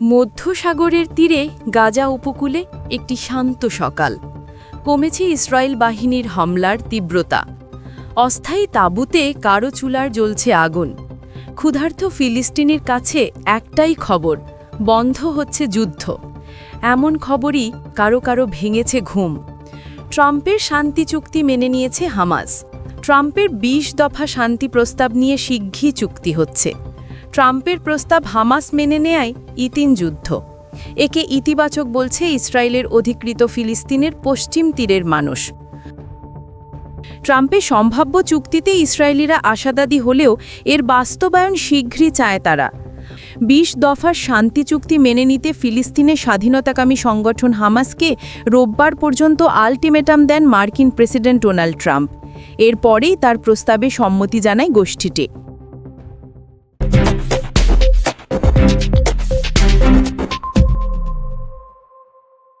মধ্যসাগরের তীরে গাজা উপকূলে একটি শান্ত সকাল। কমেছে ইসরায়েল বাহিনীর হামলার তীব্রতা। অস্থায়ী তাঁবুতে কারও চুলার জ্বলছে আগুন। ক্ষুধার্ত ফিলিস্তিনির কাছে একটাই খবর, বন্ধ হচ্ছে যুদ্ধ। এমন খবরই কারও কারও ভেঙেছে ঘুম। ট্রাম্পের শান্তি চুক্তি মেনে নিয়েছে হামাস। ট্রাম্পের ২০ দফা শান্তি প্রস্তাব নিয়ে শিগগির চুক্তি হচ্ছে। ট্রাম্পের প্রস্তাব হামাস মেনে নেয় ইতিন যুদ্ধ। একে ইতিবাচক বলছে ইসরায়েলের অধিকৃত ফিলিস্তিনের পশ্চিম তীরের মানুষ। ট্রাম্পের সম্ভাব্য চুক্তিতে ইসরায়েলিরা আশাদাদী হলেও এর বাস্তবায়ন শীঘ্রই চায় তারা। বিশ দফার শান্তি চুক্তি মেনে নিতে ফিলিস্তিনের স্বাধীনতাকামী সংগঠন হামাসকে রোববার পর্যন্ত আলটিমেটাম দেন মার্কিন প্রেসিডেন্ট ডোনাল্ড ট্রাম্প। এরপরেই তার প্রস্তাবে সম্মতি জানায় গোষ্ঠীটি।